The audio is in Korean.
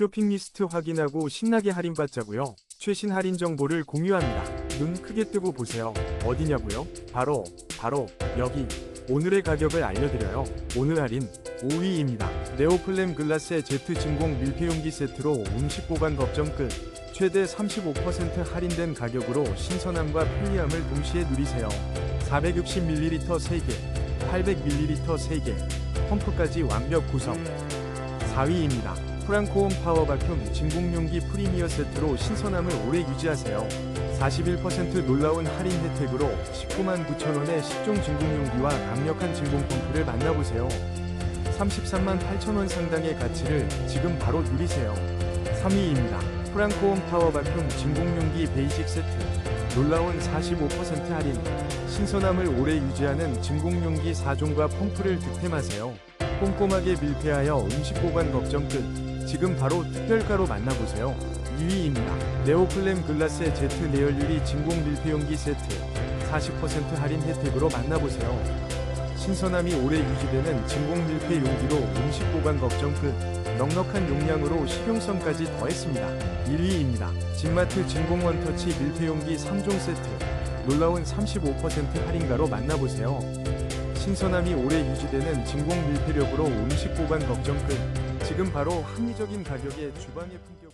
쇼핑 리스트 확인하고 신나게 할인받자고요. 최신 할인 정보를 공유합니다. 눈 크게 뜨고 보세요. 어디냐고요? 바로 바로 여기. 오늘의 가격을 알려드려요. 오늘 할인 5위입니다. 네오플램 글라스의 Z 진공 밀폐용기 세트로 음식 보관 걱정 끝. 최대 35% 할인된 가격으로 신선함과 편리함을 동시에 누리세요. 460ml 3개, 800ml 3개, 펌프까지 완벽 구성. 4위입니다. 프랑코온 파워 바큐 진공용기 프리미어 세트로 신선함을 오래 유지하세요. 41% 놀라운 할인 혜택으로 199만 9천원의 10종 진공용기와 강력한 진공 펌프를 만나보세요. 33만 8천원 상당의 가치를 지금 바로 누리세요. 3위입니다. 프랑코온 파워 바큐 진공용기 베이직 세트. 놀라운 45% 할인. 신선함을 오래 유지하는 진공용기 4종과 펌프를 득템하세요. 꼼꼼하게 밀폐하여 음식 보관 걱정 끝. 지금 바로 특별가로 만나보세요. 2위입니다. 네오플램 글라스의 Z 레열 유리 진공 밀폐용기 세트. 40% 할인 혜택으로 만나보세요. 신선함이 오래 유지되는 진공 밀폐 용기로 음식 보관 걱정 끝. 넉넉한 용량으로 실용성까지 더했습니다. 1위입니다. 진마트 진공 원터치 밀폐 용기 3종 세트. 놀라운 35% 할인가로 만나보세요. 신선함이 오래 유지되는 진공 밀폐력으로 음식 보관 걱정 끝. 지금 바로 합리적인 가격에 주방의 품격